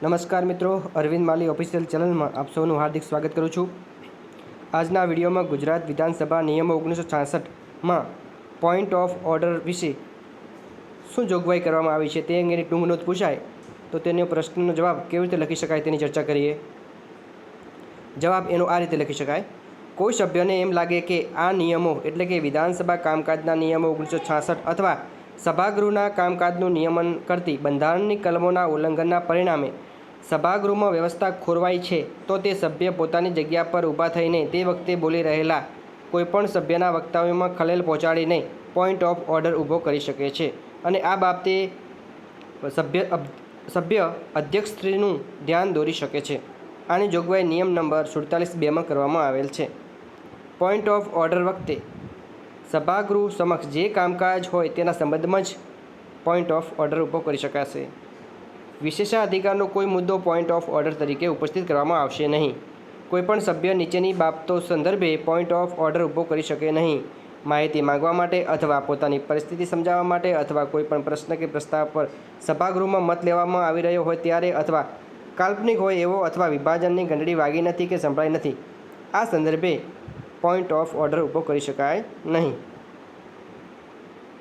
નમસ્કાર મિત્રો, અરવિંદ માલી ઓફિશિયલ ચેનલમાં આપ સૌનું હાર્દિક સ્વાગત કરું છું. આજના વિડીયોમાં ગુજરાત વિધાનસભા નિયમો ઓગણીસો છાસઠમાં પોઈન્ટ ઓફ ઓર્ડર વિશે શું જોગવાઈ કરવામાં આવી છે તે અંગેની ટૂંક નોંધ પૂછાય તો તેનો પ્રશ્નનો જવાબ કેવી રીતે લખી શકાય તેની ચર્ચા કરીએ. જવાબ એનો આ રીતે લખી શકાય. કોઈ સભ્યને એમ લાગે કે આ નિયમો એટલે કે વિધાનસભા કામકાજના નિયમો ઓગણીસો છાસઠ અથવા સભાગૃહના કામકાજનું નિયમન કરતી બંધારણની કલમોના ઉલ્લંઘનના પરિણામે સભાગૃહમાં વ્યવસ્થા ખોરવાઈ છે, તો તે સભ્ય પોતાની જગ્યા પર ઊભા થઈને તે વખતે બોલી રહેલા કોઈપણ સભ્યના વક્તવ્યમાં ખલેલ પહોંચાડીને પોઈન્ટ ઓફ ઓર્ડર ઊભો કરી શકે છે. અને આ બાબતે સભ્ય સભ્ય અધ્યક્ષશ્રીનું ધ્યાન દોરી શકે છે. આની જોગવાઈ નિયમ નંબર સુડતાલીસ બેમાં કરવામાં આવેલ છે. પોઈન્ટ ઓફ ઓર્ડર વખતે સભાગૃહ સમક્ષ જે કામકાજ હોય તેના સંબંધમાં જ પોઈન્ટ ઓફ ઓર્ડર ઊભો કરી શકાશે. વિશેષાધિકારનો કોઈ મુદ્દો પોઈન્ટ ઓફ ઓર્ડર તરીકે ઉપસ્થિત કરવામાં આવશે નહીં. કોઈપણ સભ્ય નીચેની બાબતો સંદર્ભે પોઈન્ટ ઓફ ઓર્ડર ઊભો કરી શકે નહીં. માહિતી માંગવા માટે અથવા પોતાની પરિસ્થિતિ સમજાવવા માટે અથવા કોઈપણ પ્રશ્ન કે પ્રસ્તાવ પર સભાગૃહમાં મત લેવામાં આવી રહ્યો હોય ત્યારે અથવા કાલ્પનિક હોય એવો અથવા વિભાજનની ઘંટડી વાગી નથી કે સંભળાઈ નથી. આ સંદર્ભે પોઈન્ટ ઓફ ઓર્ડર ઊભો કરી શકાય નહીં.